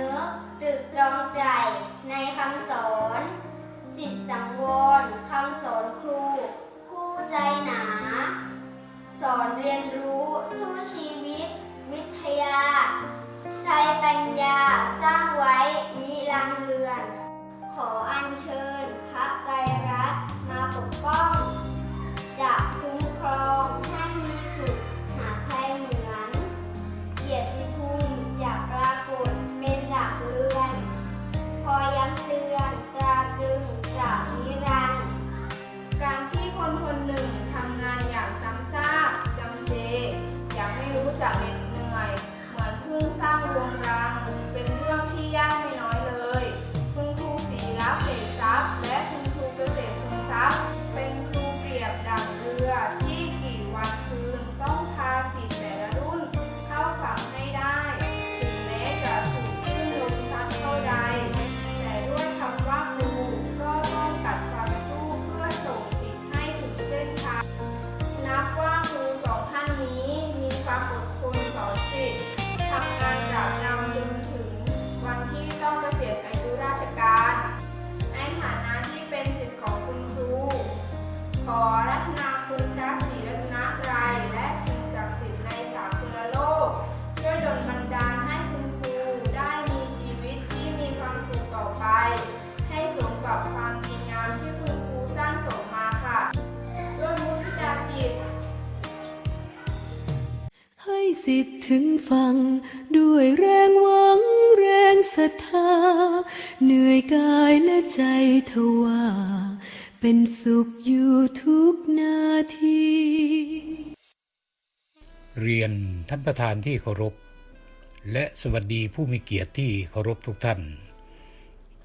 นึกตรึกตรองใจในคำสอน สิทธิสังวรคำสอนครู ผู้ใจหนา สอนเรียนรู้สู้ชีวิต วิทยา ใช้ปัญญาสร้างไว้มีรังเรือน ขอ สิทธิ์ถึงฟัง ด้วยแรงหวังแรงศรัทธา เหนื่อยกายและใจทว่าเป็นสุขอยู่ทุกนาที เรียนท่านประธานที่เคารพ และสวัสดีผู้มีเกียรติที่เคารพทุกท่าน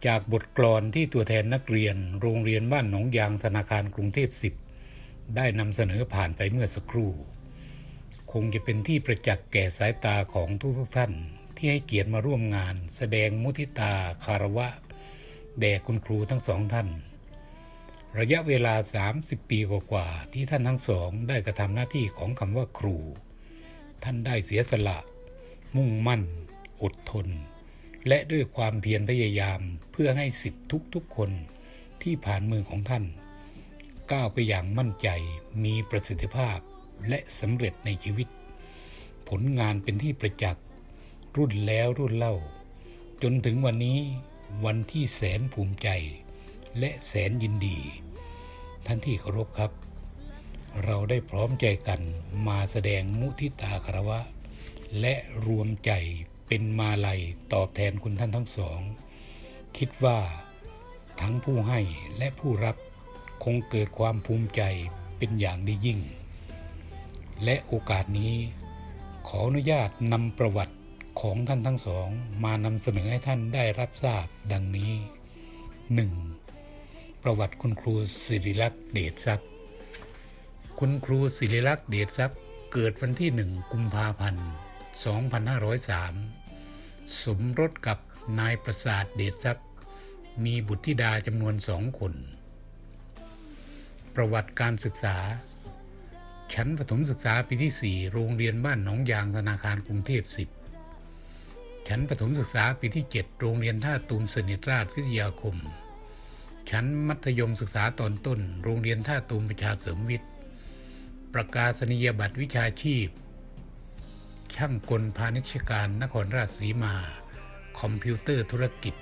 จากบทกลอนที่ตัวแทนนักเรียนโรงเรียนบ้านหนองยางธนาคารกรุงเทพ10ได้นำเสนอผ่านไปเมื่อสักครู่ คงจะเป็นที่ประจักษ์แก่สายตาของทุกๆท่าน ที่ให้เกียรติมาร่วมงาน แสดงมุทิตาคารวะ แด่คุณครูทั้งสองท่าน ระยะเวลา 30 ปีกว่าๆที่ท่านทั้งสองได้กระทำหน้าที่ของคำว่าครู ท่านได้เสียสละ มุ่งมั่น อดทน และด้วยความเพียรพยายามเพื่อให้สิทธิทุกๆคนที่ผ่านมือของท่าน ก้าวไปอย่างมั่นใจมีประสิทธิภาพ และสำเร็จในชีวิต ผลงานเป็นที่ประจักษ์ รุ่นแล้วรุ่นเล่า จนถึงวันนี้วันที่แสนภูมิใจ และแสนยินดี ท่านที่เคารพครับ เราได้พร้อมใจกันมาแสดงมุทิตาคารวะ และรวมใจเป็นมาลัยตอบแทนคุณท่านทั้งสอง คิดว่าทั้งผู้ให้และผู้รับคงเกิดความภูมิใจเป็นอย่างดียิ่ง และโอกาสนี้ ขออนุญาตนำประวัติของท่านทั้งสอง มานำเสนอให้ท่านได้รับทราบดังนี้ 1. ประวัติคุณครูศิริลักษ์เดชทรัพย์ คุณครูศิริลักษ์เดชทรัพย์เกิดวันที่1กุมภาพันธ์ 2503 สมรสกับนายประสาทเดชทรัพย์ มีบุตรธิดาจำนวนสองคน ประวัติการศึกษา ชั้นประถมศึกษาปีที่ 4 โรงเรียนบ้านหนองยางธนาคารกรุงเทพ 10 ชั้นประถมศึกษาปีที่ 7 โรงเรียนท่าตูมสนิทราชวิทยาคม ชั้นมัธยมศึกษาตอนต้น โรงเรียนท่าตูมประชาเสริมวิทย์ ประกาศนียบัตรวิชาชีพ ช่างกลพาณิชยการนครราชสีมา คอมพิวเตอร์ธุรกิจ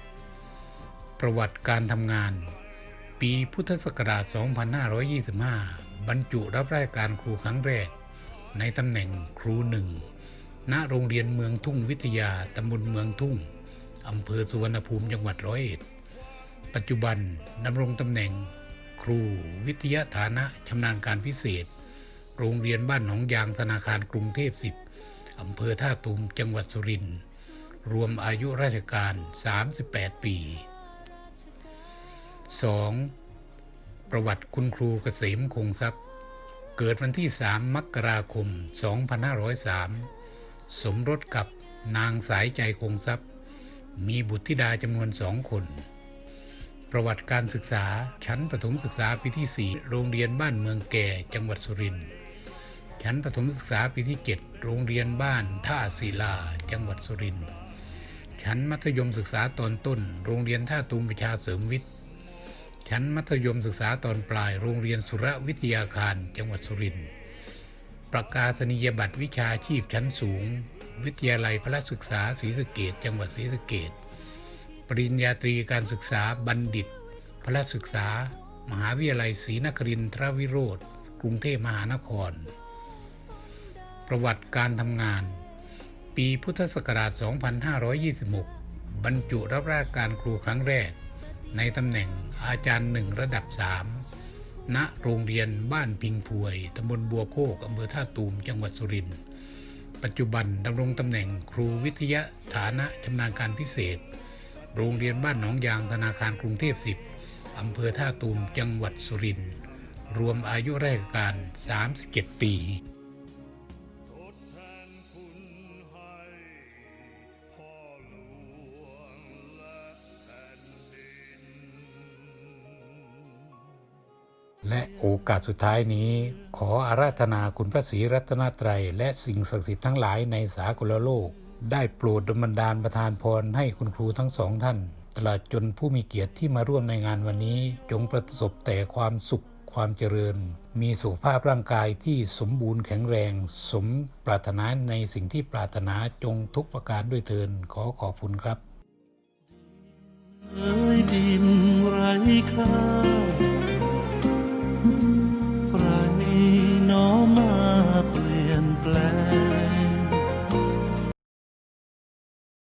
ประวัติการทำงาน ปีพุทธศักราช 2525 บรรจุรับราชการครูครั้งแรก ในตำแหน่งครูหนึ่งณโรงเรียนเมืองทุ่งวิทยาตำบลเมืองทุ่งอำเภอสุวรรณภูมิจังหวัดร้อยเอ็ด ปัจจุบันดำรงตำแหน่งครูวิทยาฐานะชำนาญการพิเศษ โรงเรียนบ้านหนองยางธนาคารกรุงเทพ10อำเภอท่าตูมจังหวัดสุรินทร์รวมอายุราชการ 38 ปี 2. ประวัติคุณครูเกษมคงทรัพย์ เกิดวันที่ 3 มกราคม 2503 สมรสกับนางสายใจคงทรัพย์ มีบุตรธิดาจำนวนสองคน ประวัติการศึกษาชั้นประถมศึกษาปีที่ 4 โรงเรียนบ้านเมืองแก่จังหวัดสุรินทร์ชั้นประถมศึกษาปีที่ 7 โรงเรียนบ้านท่าศิลา จังหวัดสุรินทร์ชั้นมัธยมศึกษาตอนต้น โรงเรียนท่าตูมประชาเสริมวิทย์ ชั้นมัธยมศึกษาตอนปลายโรงเรียนสุรวิทยาคารจังหวัดสุรินทร์ประกาศนียบัตรวิชาชีพชั้นสูง วิทยาลัยพระศึกษาศรีสะเกดจังหวัดศรีสะเกดปริญญาตรีการศึกษาบัณฑิต พระศึกษา มหาวิทยาลัยศรีนครินทรวิโรธกรุงเทพมหานคร ประวัติการทำงาน ปีพุทธศักราช 2526 บรรจุรับราชการครูครั้งแรก ในตำแหน่งอาจารย์หนึ่งระดับ 3 ณ โรงเรียนบ้านพิงพวยตำบลบัวโคกอำเภอท่าตูม จังหวัดสุรินทร์ ปัจจุบันดำรงตำแหน่งครูวิทยาฐานะชำนาญการพิเศษ โรงเรียนบ้านหนองยางธนาคารกรุงเทพ 10อำเภอท่าตูม จังหวัดสุรินทร์ รวมอายุราชการ 37 ปี และโอกาสสุดท้ายนี้ ขออาราธนาคุณพระศรีรัตนตรัย และสิ่งศักดิ์สิทธิ์ทั้งหลายในสากลโลก ได้โปรดดลบันดาลประทานพรให้คุณครูทั้งสองท่าน ตลอดจนผู้มีเกียรติที่มาร่วมในงานวันนี้ จงประสบแต่ความสุขความเจริญ มีสุขภาพร่างกายที่สมบูรณ์แข็งแรง สมปรารถนาในสิ่งที่ปรารถนาจงทุกประการด้วยเทินขอขอบคุณครับเอ้ยดินไรค่า